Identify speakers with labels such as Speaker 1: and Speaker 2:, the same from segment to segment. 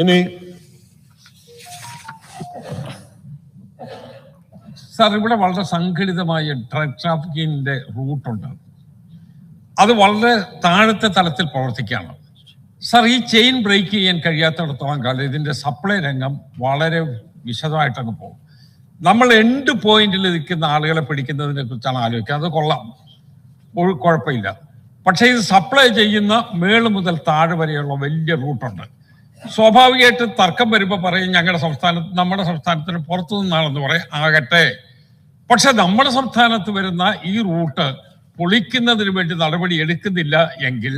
Speaker 1: ഇനി
Speaker 2: സാർ ഇവിടെ വളരെ സംഘടിതമായ ഡ്രഗ് ട്രാഫിക്കിങ്ങിന്റെ റൂട്ടുണ്ട് അത് വളരെ താഴത്തെ തലത്തിൽ പ്രവർത്തിക്കുകയാണ്. സാർ ഈ ചെയിൻ ബ്രേക്ക് ചെയ്യാൻ കഴിയാത്തിടത്തോളം കാലം ഇതിന്റെ സപ്ലൈ രംഗം വളരെ വിശദമായിട്ടങ്ങ് പോകും. നമ്മൾ എൻഡ് പോയിന്റിൽ നിൽക്കുന്ന ആളുകളെ പിടിക്കുന്നതിനെ കുറിച്ചാണ് ആലോചിക്കുക അത് കൊള്ളാം. ഒരു കുഴപ്പമില്ല. പക്ഷേ ഇത് സപ്ലൈ ചെയ്യുന്ന മേൾ മുതൽ താഴെ വരെയുള്ള വലിയ റൂട്ടുണ്ട് സ്വാഭാവികമായിട്ട് തർക്കം വരുമ്പോൾ പറയും ഞങ്ങളുടെ സംസ്ഥാനത്ത് നമ്മുടെ സംസ്ഥാനത്തിന് പുറത്തു നിന്നാണെന്ന് പറയും. ആകട്ടെ. പക്ഷെ നമ്മുടെ സംസ്ഥാനത്ത് വരുന്ന ഈ റൂട്ട് പൊളിക്കുന്നതിന് വേണ്ടി നടപടി എടുക്കുന്നില്ല എങ്കിൽ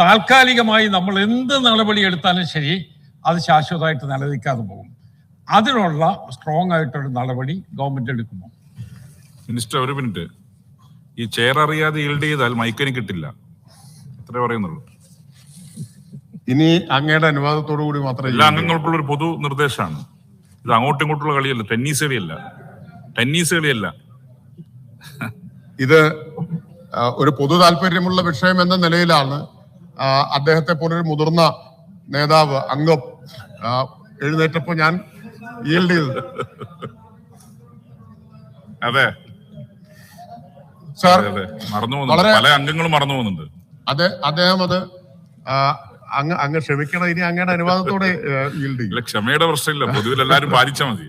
Speaker 2: താൽക്കാലികമായി നമ്മൾ എന്ത് നടപടി എടുത്താലും ശരി അത് ശാശ്വതമായിട്ട് നിലനിൽക്കാതെ പോകും. അതിനുള്ള സ്ട്രോങ് ആയിട്ടൊരു നടപടി ഗവൺമെന്റ് എടുക്കുമോ?
Speaker 3: മിനിസ്റ്റർ ഒരു മിനിറ്റ് ഈ ചെയർ അറിയാതെ ഈൽഡ് ചെയ്താൽ മൈക്കിന് കിട്ടില്ല. അത്രേ പറയുന്നുള്ളൂ.
Speaker 1: ഇനി അങ്ങയുടെ അനുവാദത്തോടു കൂടി മാത്രമേ
Speaker 3: എല്ലാ അംഗങ്ങൾക്കുള്ള ഒരു പൊതു നിർദ്ദേശമാണ്. ഇത് അങ്ങോട്ടും ഇങ്ങോട്ടുള്ള കളിയല്ല ടെന്നീസ് കളിയല്ല. ടെന്നീസ് കളിയല്ല.
Speaker 1: ഇത് ആ, ഒരു പൊതു താല്പര്യമുള്ള വിഷയം എന്ന നിലയിലാണ് ആ, അദ്ദേഹത്തെ പോലൊരു മുതിർന്ന നേതാവ് അംഗം ആ, എഴുന്നേറ്റപ്പോ ഞാൻ yield ചെയ്തത്.
Speaker 3: അതെ.
Speaker 1: സാർ
Speaker 3: അതെ അതെ. മറന്നു പോകുന്നുണ്ട്.
Speaker 1: വളരെ-
Speaker 3: പല അംഗങ്ങളും മറന്നു പോകുന്നുണ്ട്.
Speaker 1: അതെ അദ്ദേഹം അത് ആ, അങ്ങ് അങ്ങ് ക്ഷമിക്കണം ഇനി അങ്ങയുടെ അനുവാദത്തോടെ
Speaker 3: ക്ഷമയുടെ പ്രശ്നമില്ല. പൊതുവിൽ എല്ലാവരും പാലിച്ചാൽ മതി.